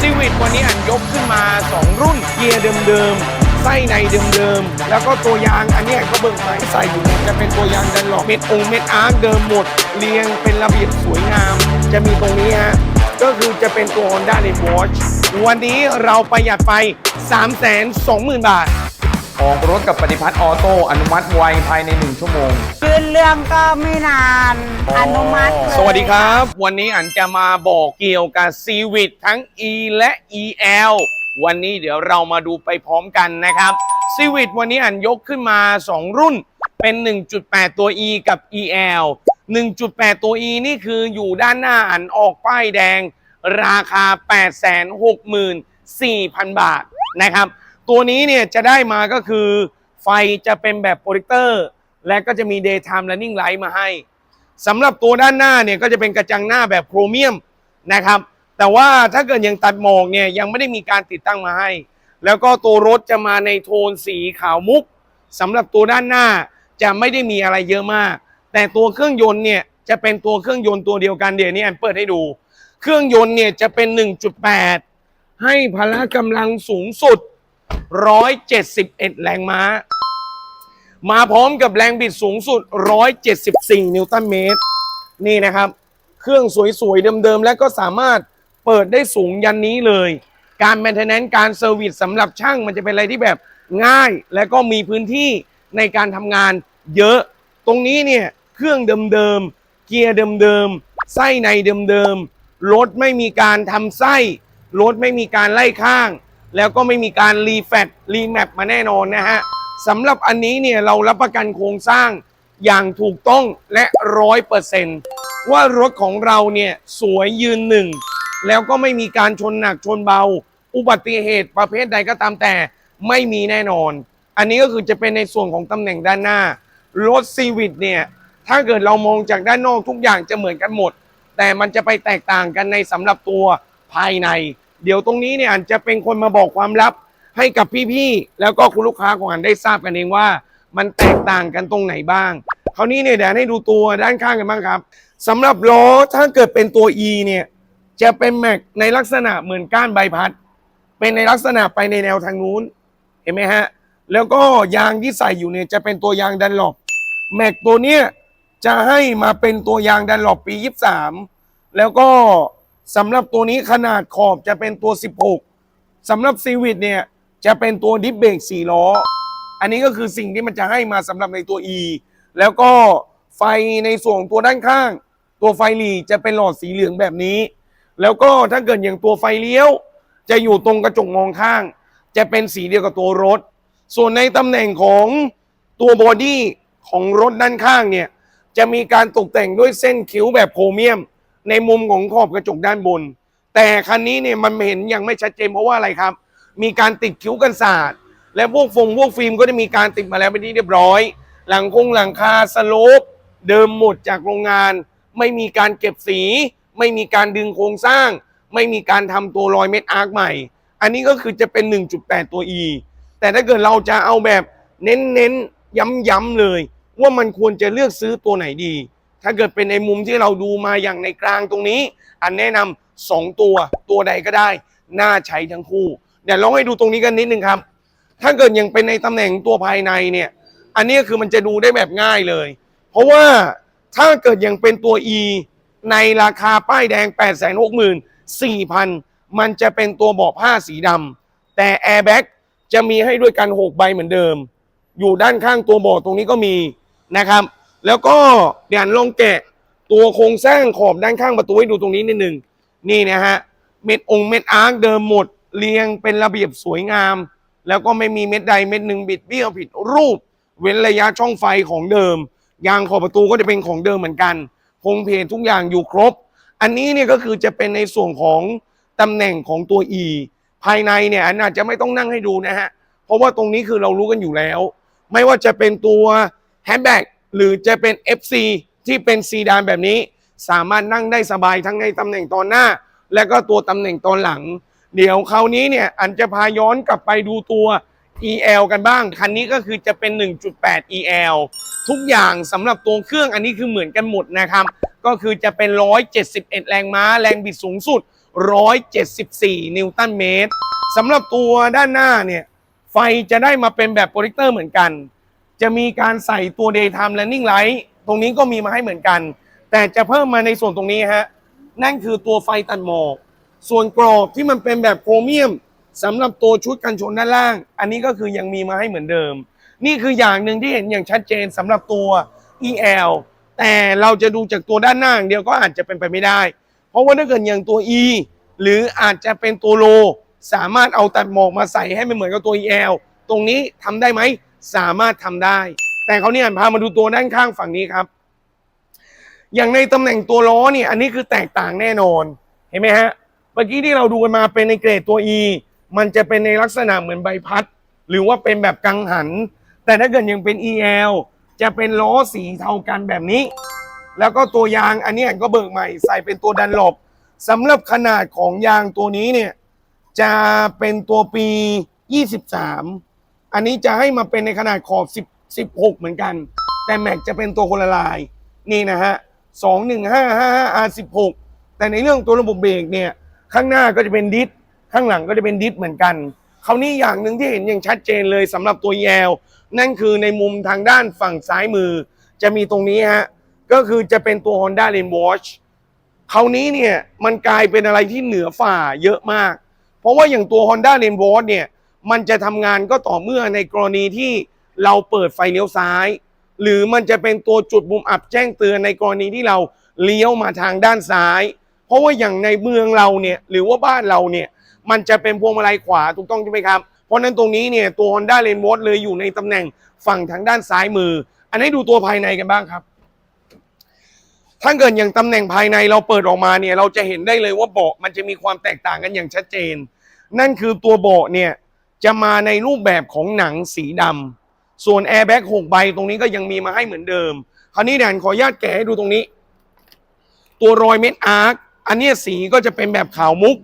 ซีวิตวันนี้อันยกขึ้นมา 2 รุ่นเกียร์เดิมๆ ไส้ในเดิมๆ แล้วก็ตัวยางอันนี้ก็เบิ่งไม้ใส่อยู่จะเป็นตัวยางดันหลอกเม็ดองเม็ดอาร์เดิมหมด เรียงเป็นระเบียบสวยงาม จะมีตรงนี้ฮะก็คือจะเป็นตัว Honda r e w a t c h วันนี้เราประหยัดไป 320,000 บาท ออกรถกับปฏิพัฒน์ออโต้อนุมัติไวภายใน 1 ชั่วโมง ยื่นเรื่องก็ไม่นาน อนุมัติเลยสวัสดีครับ วันนี้อันจะมาบอกเกี่ยวกับ c v i t ทั้ง E และ EL วันนี้เดี๋ยวเรามาดูไปพร้อมกันนะครับ c v i t วันนี้อันยกขึ้นมา 2 รุ่นเป็น 1.8 ตัว E กับ EL 1.8 ตัว E นี่คืออยู่ด้านหน้าอันออกป้ายแดง ราคา 864,000 บาทนะครับ ตัวนี้เนี่ยจะได้มาก็คือไฟจะเป็นแบบโปรเจคเตอร์ และก็จะมี daytime running light มาให้สำหรับตัวด้านหน้าเนี่ยก็จะเป็นกระจังหน้าแบบโครเมียมนะครับ แต่ว่าถ้าเกิดยังตัดหมอกเนี่ยยังไม่ได้มีการติดตั้งมาให้ แล้วก็ตัวรถจะมาในโทนสีขาวมุกสำหรับตัวด้านหน้าจะไม่ได้มีอะไรเยอะมาก แต่ตัวเครื่องยนต์เนี่ยจะเป็นตัวเครื่องยนต์ตัวเดียวกันเดี๋ยวนี้แอนเปิดให้ดู เครื่องยนต์เนี่ยจะเป็น 1.8 ให้พละกำลังสูงสุด 171 แรงม้า มาพร้อมกับแรงบิดสูงสุด 174 นิวตันเมตร นี่นะครับ เครื่องสวยๆ เดิมๆ และก็สามารถเปิดได้สูงยันนี้เลย การแมนเทนแนนการเซอร์วิสสำหรับช่างมันจะเป็นอะไรที่แบบง่าย และก็มีพื้นที่ในการทำงานเยอะ ตรงนี้เนี่ยเครื่องเดิมๆ เกียร์เดิมๆ ไส้ในเดิมๆ รถไม่มีการทำไส้ รถไม่มีการไล่ข้าง แล้วก็ไม่มีการรีแฟตรีแมปมาแน่นอนนะฮะสำหรับอันนี้เนี่ยเรารับประกันโครงสร้างอย่างถูกต้องและร้อยเปอร์เซนต์ว่ารถของเราเนี่ยสวยยืนหนึ่ง แล้วก็ไม่มีการชนหนักชนเบา อุบัติเหตุประเภทใดก็ตามแต่ไม่มีแน่นอน อันนี้ก็คือจะเป็นในส่วนของตำแหน่งด้านหน้ารถซีวิตเนี่ยถ้าเกิดเรามองจากด้านนอกทุกอย่างจะเหมือนกันหมด แต่มันจะไปแตกต่างกันในสำหรับตัวภายใน เดี๋ยวตรงนี้เนี่ยอันจะเป็นคนมาบอกความลับให้กับพี่ๆแล้วก็คุณลูกค้าของอันได้ทราบกันเองว่า มันแตกต่างกันตรงไหนบ้าง คราวนี้เนี่ยเดี๋ยวให้ดูตัวด้านข้างกันบ้างครับสำหรับล้อถ้าเกิดเป็นตัว E เนี่ยจะเป็นแม็กในลักษณะเหมือนก้านใบพัด เป็นในลักษณะไปในแนวทางนู้นเห็นไหมฮะแล้วก็ยางที่ใส่อยู่เนี่ยจะเป็นตัวยางดันหลบแม็กตัวเนี้ยจะให้มาเป็นตัวยางดันหลบปี 23 แล้วก็ สำหรับตัวนี้ขนาดขอบจะเป็นตัว 16สำหรับซีวิตเนี่ยจะเป็นตัวดิฟเบรก4ล้อ อันนี้ก็คือสิ่งที่มันจะให้มาสำหรับในตัว E แล้วก็ไฟในส่วนของตัวด้านข้าง ตัวไฟหลีจะเป็นหลอดสีเหลืองแบบนี้ แล้วก็ถ้าเกิดอย่างตัวไฟเลี้ยว จะอยู่ตรงกระจกมองข้าง จะเป็นสีเดียวกับตัวรถ ส่วนในตำแหน่งของตัวบอดี้ของรถด้านข้างเนี่ยจะมีการตกแต่งด้วยเส้นคิ้วแบบโครเมียม ในมุมของขอบกระจกด้านบน แต่คันนี้เนี่ยมันเห็นยังไม่ชัดเจนเพราะว่าอะไรครับ มีการติดคิ้วกันศาสตร์และพวกฟงพวกฟิล์มก็จะมีการติดมาแล้วเป็นที่เรียบร้อย หลังคงหลังคาสโลปเดิมหมดจากโรงงาน ไม่มีการเก็บสี ไม่มีการดึงโครงสร้าง ไม่มีการทำตัวรอยเม็ดอาร์คใหม่ อันนี้ก็คือจะเป็น 1.8 ตัว E แต่ถ้าเกิดเราจะเอาแบบเน้นๆย้ำๆเลย ว่ามันควรจะเลือกซื้อตัวไหนดี ถ้าเกิดเป็นในมุมที่เราดูมาอย่างในกลางตรงนี้ อันแนะนำสองตัวตัวใดก็ได้ น่าใช้ทั้งคู่เดี๋ยวลองให้ดูตรงนี้กันนิดนึงครับ ถ้าเกิดยังเป็นในตำแหน่งตัวภายในเนี่ย อันนี้คือมันจะดูได้แบบง่ายเลย เพราะว่าถ้าเกิดยังเป็นตัว E ในราคาป้ายแดง 864,000 มันจะเป็นตัวเบาะผ้าสีดำแต่ Airbag จะมีให้ด้วยกัน 6 ใบเหมือนเดิม อยู่ด้านข้างตัวเบาะตรงนี้ก็มีนะครับ แล้วก็เดี๋ยวลองแกะตัวโครงสร้างขอบด้านข้างประตูให้ดูตรงนี้นิดหนึ่งนี่นะฮะเม็ดองค์เม็ดอาร์คเดิมหมดเรียงเป็นระเบียบสวยงาม แล้วก็ไม่มีเม็ดใดเม็ดหนึ่งบิดเบี้ยวผิดรูป เว้นระยะช่องไฟของเดิม ยางขอบประตูก็จะเป็นของเดิมเหมือนกันพงเพจทุกอย่างอยู่ครบ อันนี้เนี่ยก็คือจะเป็นในส่วนของตำแหน่งของตัว E ภายในเนี่ยอันอาจจะไม่ต้องนั่งให้ดูนะฮะ เพราะว่าตรงนี้คือเรารู้กันอยู่แล้ว ไม่ว่าจะเป็นตัวแฮชแบ็ก หรือจะเป็น FC ที่เป็นซีดานแบบนี้ สามารถนั่งได้สบายทั้งในตำแหน่งตอนหน้า และก็ตัวตำแหน่งตอนหลัง เดี๋ยวคราวนี้เนี่ยอันจะพาย้อนกลับไปดูตัว EL กันบ้าง คันนี้ก็คือจะเป็น 1.8 EL ทุกอย่างสำหรับตัวเครื่องอันนี้คือเหมือนกันหมดนะครับ ก็คือจะเป็น 171 แรงม้า แรงบิดสูงสุด 174 นิวตันเมตรสำหรับตัวด้านหน้าเนี่ย ไฟจะได้มาเป็นแบบโปรเจคเตอร์เหมือนกัน จะมีการใส่ตัว daytime running light ตรงนี้ก็มีมาให้เหมือนกัน แต่จะเพิ่มมาในส่วนตรงนี้ฮะ นั่นคือตัวไฟตัดหมอก ส่วนกรอบที่มันเป็นแบบโครเมียมสำหรับตัวชุดกันชนด้านล่าง อันนี้ก็คือยังมีมาให้เหมือนเดิม นี่คืออย่างหนึ่งที่เห็นอย่างชัดเจนสำหรับตัว EL แต่เราจะดูจากตัวด้านหน้าอย่างเดียวก็อาจจะเป็นไปไม่ได้ เพราะว่าถ้าเกิดอย่างตัว E หรืออาจจะเป็นตัวโล สามารถเอาตัดหมอกมาใส่ให้มันเหมือนกับตัว EL ตรงนี้ทำได้ไหม สามารถทำได้ แต่เขาเนี่ยพามาดูตัวด้านข้างฝั่งนี้ครับ อย่างในตำแหน่งตัวล้อเนี่ย อันนี้คือแตกต่างแน่นอน เห็นไหมฮะ เมื่อกี้ที่เราดูกันมาเป็นในเกรดตัว E มันจะเป็นในลักษณะเหมือนใบพัด หรือว่าเป็นแบบกังหัน แต่ถ้าเกิดยังเป็น EL จะเป็นล้อสีเทากันแบบนี้ แล้วก็ตัวยางอันนี้ก็เบิกใหม่ใส่เป็นตัวดันหลบสำหรับขนาดของยางตัวนี้เนี่ยจะเป็นตัวปี 23 อันนี้จะให้มาเป็นในขนาดขอบ10 16 เหมือนกัน แต่แม็กจะเป็นตัวคนละลาย นี่นะฮะ21555 R16 แต่ในเรื่องตัวระบบเบรกเนี่ยข้างหน้าก็จะเป็นดิสข้างหลังก็จะเป็นดิสเหมือนกันคราวนี้อย่างหนึ่งที่เห็นอย่างชัดเจนเลยสำหรับตัวแยวนั่นคือในมุมทางด้านฝั่งซ้ายมือ จะมีตรงนี้ฮะก็คือจะเป็นตัว Honda l a n e Watch คราวนี้เนี่ยมันกลายเป็นอะไรที่เหนือฝ่าเยอะมาก เพราะว่าอย่างตัว Honda l a n e Watch เนี่ย มันจะทำงานก็ต่อเมื่อในกรณีที่เราเปิดไฟเลี้ยวซ้าย หรือมันจะเป็นตัวจุดมุมอับแจ้งเตือนในกรณีที่เราเลี้ยวมาทางด้านซ้าย เพราะว่าอย่างในเมืองเราเนี่ยหรือว่าบ้านเราเนี่ยมันจะเป็นพวงมาลัยขวาถูกต้องใช่ไหมครับ เพราะนั้นตรงนี้เนี่ยตัว Honda l a n e w a t เลยอยู่ในตำแหน่งฝั่งทางด้านซ้ายมือ อันนี้ดูตัวภายในกันบ้างครับ ถ้าเกิดอย่างตำแหน่งภายในเราเปิดออกมาเนี่ยเราจะเห็นได้เลยว่าเบาะมันจะมีความแตกต่างกันอย่างชัดเจน นั่นคือตัวเบาะเนี่ย จะมาในรูปแบบของหนังสีดำส่วนแอร์แบ็ก6ใบตรงนี้ก็ยังมีมาให้เหมือนเดิม คราวนี้แดนขออนุญาตแกะให้ดูตรงนี้ ตัวรอยเม็ดอาร์คอันนี้สีก็จะเป็นแบบขาวมุก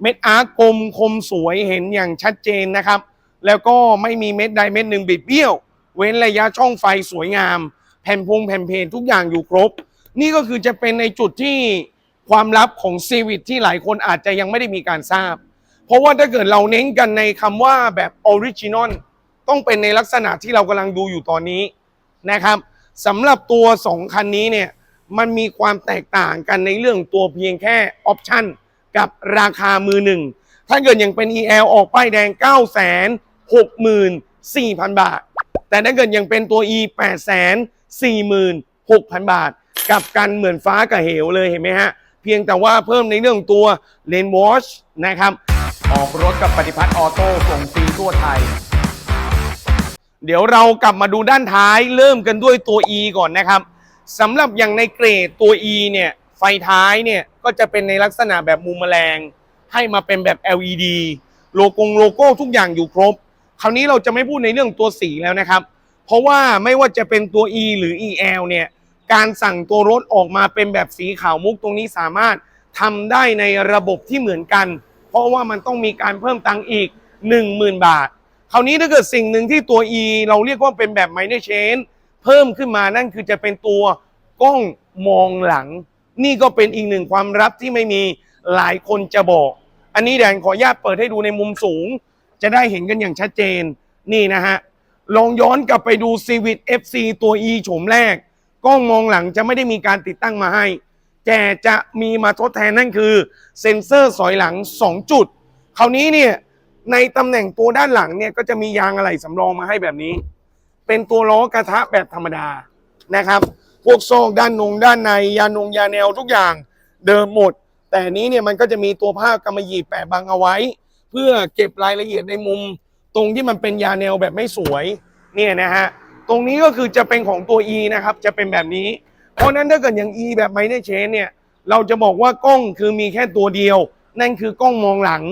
เม็ดอาร์คกลมคมสวยเห็นอย่างชัดเจนนะครับ แล้วก็ไม่มีเม็ดใดเม็ดหนึ่งบิดเบี้ยว เว้นระยะช่องไฟสวยงาม แผ่นพวงแผ่นเพลทุกอย่างอยู่ครบ นี่ก็คือจะเป็นในจุดที่ความลับของซีวิตที่หลายคนอาจจะยังไม่ได้มีการทราบ เพราะว่าถ้าเกิดเราเน้นกันในคำว่าแบบออริจินอลต้องเป็นในลักษณะที่เรากำลังดูอยู่ตอนนี้นะครับสำหรับตัว 2 คันนี้เนี่ยมันมีความแตกต่างกันในเรื่องตัวเพียงแค่ออปชั่นกับราคามือหนึ่งถ้าเกิดยังเป็น EL ออกป้ายแดง 9 6 4 0 0 0 บาท แต่ถ้าเกิดยังเป็นตัว E 8 4 6 0 0 0 บาท กับกันเหมือนฟ้ากับเหวเลยเห็นไหมฮะ เพียงแต่ว่าเพิ่มในเรื่องตัวเลนวอชนะครับ ออกรถกับปฏิพัฒน์ออโต้ส่งฟรีทั่วไทย เดี๋ยวเรากลับมาดูด้านท้ายเริ่มกันด้วยตัว E ก่อนนะครับสำหรับอย่างในเกรดตัว E เนี่ย ไฟท้ายเนี่ย ก็จะเป็นในลักษณะแบบมุมแมลง ให้มาเป็นแบบ LED โลโก้โลโก้ทุกอย่างอยู่ครบ คราวนี้เราจะไม่พูดในเรื่องตัวสีแล้วนะครับ เพราะว่าไม่ว่าจะเป็นตัว E หรือ EL เนี่ย การสั่งตัวรถออกมาเป็นแบบสีขาวมุกตรงนี้สามารถทำได้ในระบบที่เหมือนกัน เพราะว่ามันต้องมีการเพิ่มตังค์อีก 10,000 บาท คราวนี้ถ้าเกิดสิ่งหนึ่งที่ตัว E เราเรียกว่าเป็นแบบ minor change เพิ่มขึ้นมานั่นคือจะเป็นตัวกล้องมองหลัง นี่ก็เป็นอีกหนึ่งความลับที่ไม่มีหลายคนจะบอก อันนี้แดนขออนุญาตเปิดให้ดูในมุมสูง จะได้เห็นกันอย่างชัดเจนนี่นะฮะลองย้อนกลับไปดู Civic FC ตัว E โฉมแรก กล้องมองหลังจะไม่ได้มีการติดตั้งมาให้ แต่จะมีมาทดแทนนั่นคือเซ็นเซอร์สอยหลัง 2 จุด คราวนี้เนี่ยในตำแหน่งตัวด้านหลังเนี่ยก็จะมียางอะไหล่สำรองมาให้แบบนี้ เป็นตัวล้อกระทะแบบธรรมดานะครับ พวกโซกด้านนงด้านในยานงยาแนวทุกอย่างเดิมหมด แต่นนี้เนี่ยมันก็จะมีตัวผ้ากำมะหยี่แปะบังเอาไว้ เพื่อเก็บรายละเอียดในมุม ตรงที่มันเป็นยาแนวแบบไม่สวยเนี่ยนะฮะตรงนี้ก็คือจะเป็นของตัว E นะครับจะเป็นแบบนี้ เพราะนั้นถ้าเกิดอย่าง E แบบไม่ได้เชนเนี่ย เราจะบอกว่ากล้องคือมีแค่ตัวเดียว นั่นคือกล้องมองหลัง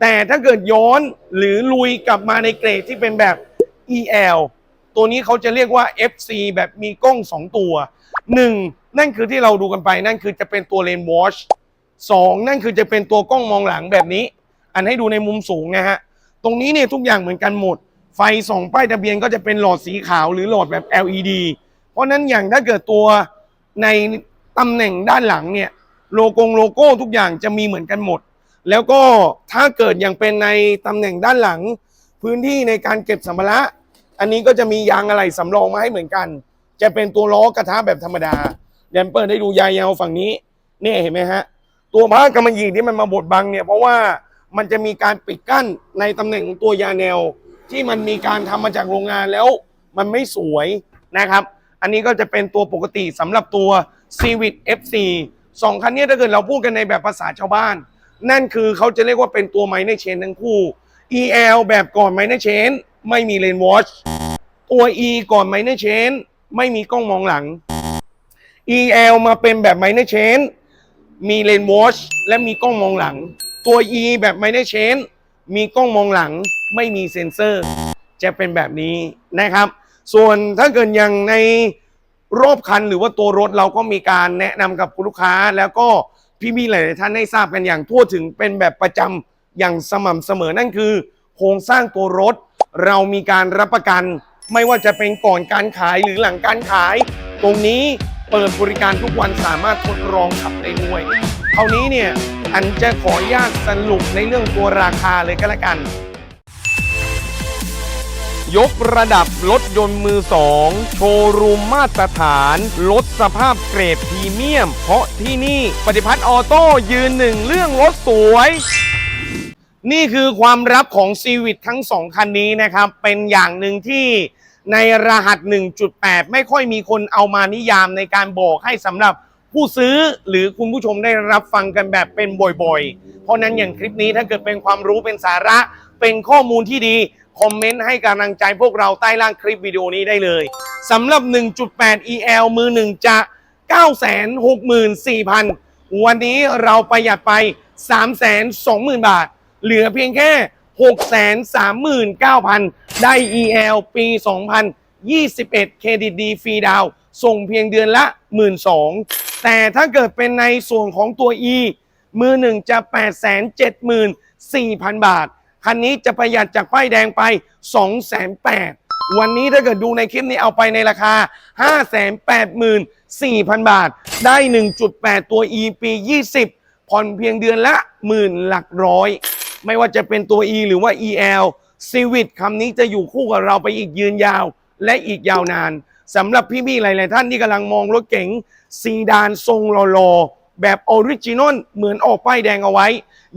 แต่ถ้าเกิดย้อนหรือลุยกลับมาในเกรดที่เป็นแบบ EL ตัวนี้เขาจะเรียกว่า FC แบบมีกล้อง 2 ตัว 1. นั่นคือที่เราดูกันไปนั่นคือจะเป็นตัวเลนวอชสองนั่นคือจะเป็นตัวกล้องมองหลังแบบนี้ อันให้ดูในมุมสูงนะฮะ ตรงนี้เนี่ยทุกอย่างเหมือนกันหมด ไฟส่องป้ายทะเบียนก็จะเป็นหลอดสีขาวหรือหลอดแบบ LED เพราะนั้นอย่างถ้าเกิดตัว ในตำแหน่งด้านหลังเนี่ยโลโกงโลโก้ทุกอย่างจะมีเหมือนกันหมด แล้วก็ถ้าเกิดอย่างเป็นในตำแหน่งด้านหลัง พื้นที่ในการเก็บสัมภาระ อันนี้ก็จะมียางอะไหล่สำรองมาให้เหมือนกัน จะเป็นตัวล้อกระทะแบบธรรมดาเดี๋ยวเปิดให้ดูยายาวฝั่งนี้เนี่ยเห็นไหมฮะตัวผ้ากำมะหยี่ที่มันมาบดบังเนี่ยเพราะว่ามันจะมีการปิดกั้นในตำแหน่งของตัวยาแนว ที่มันมีการทำมาจากโรงงานแล้ว มันไม่สวยนะครับ อันนี้ก็จะเป็นตัวปกติสำหรับตัว Civic FC สองคันนี้ถ้าเกิดเราพูดกันในแบบภาษาชาวบ้าน นั่นคือเขาจะเรียกว่าเป็นตัวไมเนเชนทั้งคู่ EL แบบก่อนไมเนเชนไม่มีเลนวอชตัว E ก่อนไมเนเชนไม่มีกล้องมองหลัง EL มาเป็นแบบไมเนเชนมีเลนวอชและมีกล้องมองหลัง ตัว E แบบไมเนเชนมีกล้องมองหลัง ไม่มีเซ็นเซอร์ จะเป็นแบบนี้นะครับ ส่วนถ้าเกิดอย่างในรอบคันหรือว่าตัวรถเราก็มีการแนะนำกับคุณลูกค้า แล้วก็พี่ๆหลายๆท่านได้ทราบกันอย่างทั่วถึงเป็นแบบประจำอย่างสม่ำเสมอนั่นคือ โครงสร้างตัวรถ เรามีการรับประกัน ไม่ว่าจะเป็นก่อนการขายหรือหลังการขาย ตรงนี้เปิดบริการทุกวันสามารถทดลองขับได้ด้วยเท่านี้เนี่ยอันจะขออนุญาตสรุปในเรื่องตัวราคาเลยก็แล้วกัน ยกระดับรถยนต์มือสองโชว์รูมมาตรฐานลดสภาพเกรดพรีเมียม เพราะที่นี่ปฏิพัฒน์ออโต้ยืนหนึ่งเรื่องรถสวย นี่คือความลับของซีวิ t ทั้งสองคันนี้นะครับ เป็นอย่างหนึ่งที่ในรหัส 1.8 ไม่ค่อยมีคนเอามานิยามในการบอกให้สำหรับผู้ซื้อหรือคุณผู้ชมได้รับฟังกันแบบเป็นบ่อยๆ เพราะนั้นอย่างคลิปนี้ถ้าเกิดเป็นความรู้เป็นสาระเป็นข้อมูลที่ดี คอมเมนต์ให้กำลังใจพวกเราใต้ล่างคลิปวิดีโอนี้ได้เลยสำหรับ 1.8 EL มือหนึ่งจะ 964,000 วันนี้เราประหยัดไป 320,000 บาท เหลือเพียงแค่ 639,000 ได้ EL ปี 2021 เครดิตดีฟรีดาว ส่งเพียงเดือนละ 12,000 แต่ถ้าเกิดเป็นในส่วนของตัว E มือหนึ่งจะ 874,000 บาท คันนี้จะประหยัดจากป้ายแดงไป 2,800วันนี้ถ้าเกิดดูในคลิปนี้เอาไปในราคา 584,000 บาท ได้ 1.8 ตัว E ปี20 ผ่อนเพียงเดือนละหมื่นหลักร้อย ไม่ว่าจะเป็นตัว E หรือว่า EL Civic คำนี้จะอยู่คู่กับเราไปอีกยืนยาว และอีกยาวนานสำหรับพี่ๆหลาย ๆ ท่านที่กำลังมองรถเก๋งซีดานทรงหล่อๆ แบบออริจินอลเหมือนออกป้ายแดงเอาไว้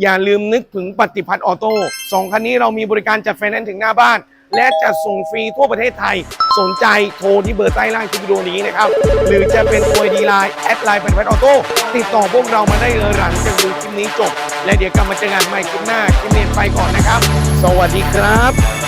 อย่าลืมนึกถึงปฏิพัฒน์ออโต้สองคันนี้เรามีบริการจัดไฟแนนซ์ถึงหน้าบ้าน และจะส่งฟรีทั่วประเทศไทย สนใจโทรที่เบอร์ใต้ล่างคลิปวิดีโอนี้นะครับ หรือจะเป็นตัวดีไลน์แอดไลน์ปฏิพัฒน์ออโต้ติดต่อพวกเรามาได้เลยหลังจากดูคลิปนี้จบ และเดี๋ยวกลับมาเจอกันใหม่คลิปหน้าคลิปนี้ไปก่อนนะครับ สวัสดีครับ